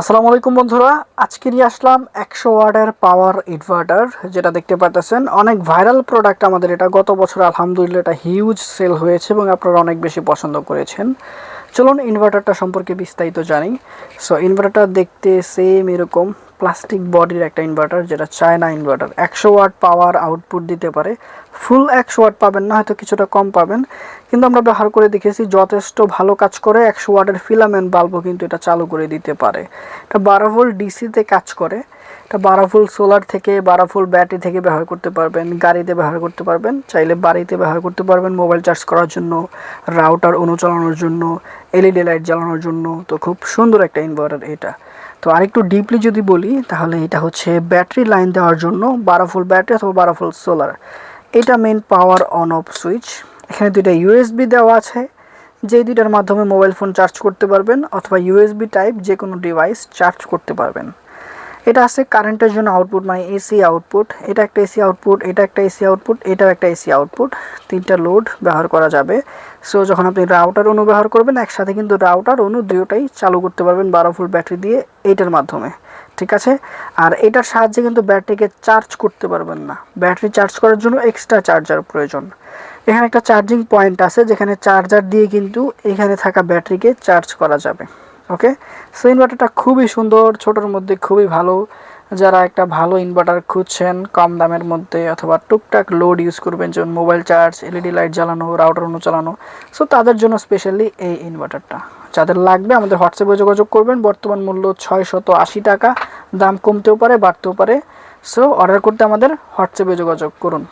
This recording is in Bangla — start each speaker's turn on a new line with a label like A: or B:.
A: আসসালামু আলাইকুম বন্ধুরা, আজকে নিয়ে আসলাম একশো ওয়ার্ডের পাওয়ার ইনভার্টার, যেটা দেখতে পাচ্ছেন অনেক ভাইরাল প্রোডাক্ট আমাদের এটা। গত বছর আলহামদুলিল্লাহ এটা হিউজ সেল হয়েছে এবং আপনারা অনেক বেশি পছন্দ করেছেন। চলুন ইনভার্টারটা সম্পর্কে বিস্তারিত জানি। সো ইনভার্টারটা দেখতে সেম এরকম প্লাস্টিক বডির একটা ইনভার্টার যেটা চায়না ইনভার্টার একশো ওয়াট পাওয়ার আউটপুট দিতে পারে। ফুল একশো ওয়াট পাবেন না, হয়তো কিছুটা কম পাবেন। কিন্তু আমরা ব্যবহার করে দেখেছি যথেষ্ট ভালো কাজ করে একশো ওয়াটের ফিলামেন্ট বাল্বও কিন্তু এটা চালু করে দিতে পারে। এটা বারো ভোল্ট ডিসিতে কাজ করে। এটা বারো ভোল্ট সোলার থেকে বারো ভোল্ট ব্যাটারি থেকে ব্যবহার করতে পারবেন, গাড়িতে ব্যবহার করতে পারবেন, চাইলে বাড়িতে ব্যবহার করতে পারবেন, মোবাইল চার্জ করার জন্য, রাউটার অনুচালানোর জন্য, এলইডি লাইট জ্বালানোর জন্য, তো খুব সুন্দর একটা ইনভার্টার এটা। তো আরেকটু ডিপলি যদি বলি, তাহলে এটা হচ্ছে ব্যাটারি লাইন দেওয়ার জন্য বারো ভোল্ট ব্যাটারি অথবা বারো ভোল্ট সোলার এটা main power on off switch এখানে দুইটা ইউএসবি দেওয়া আছে। যে দুইটার মাধ্যমে মোবাইল ফোন চার্জ করতে পারবেন, অথবা ইউএসবি টাইপ যে কোনো ডিভাইস চার্জ করতে পারবেন। এটা আছে কারেন্টের জন্য আউটপুট মানে এসি আউটপুট এটা একটা এসি আউটপুট এটা একটা এসি আউটপুট এটাও একটা এসি আউটপুট তিনটা লোড ব্যবহার করা যাবে। সো যখন আপনি রাউটার অনু ব্যবহার করবেন, একসাথে কিন্তু রাউটার অনু দুটোটাই চালু করতে পারবেন বারো ফুট ব্যাটারি দিয়ে এইটার মাধ্যমে, ঠিক আছে? আর এটার সাহায্যে কিন্তু ব্যাটারিকে চার্জ করতে পারবেন না। ব্যাটারি চার্জ করার জন্য এক্সট্রা চার্জার প্রয়োজন। এখানে একটা চার্জিং পয়েন্ট আছে, যেখানে চার্জার দিয়ে কিন্তু এখানে থাকা ব্যাটারিকে চার্জ করা যাবে। ওকে সো ইনভার্টারটা খুবই সুন্দর, ছোটোর মধ্যে খুবই ভালো। যারা একটা ভালো ইনভার্টার খুঁজছেন, কম দামের মধ্যে অথবা টুকটাক লোড ইউজ করবেন, যেমন মোবাইল চার্জ এলইডি লাইট জ্বালানো রাউটার অনু চালানো সো তাদের জন্য স্পেশালি এই ইনভার্টারটা যাদের লাগবে, আমাদের হোয়াটসঅ্যাপে যোগাযোগ করবেন। বর্তমান মূল্য ছয় শত আশি টাকা, দাম কমতেও পারে, বাড়তেও পারে। সো অর্ডার করতে আমাদের হোয়াটসঅ্যাপে যোগাযোগ করুন।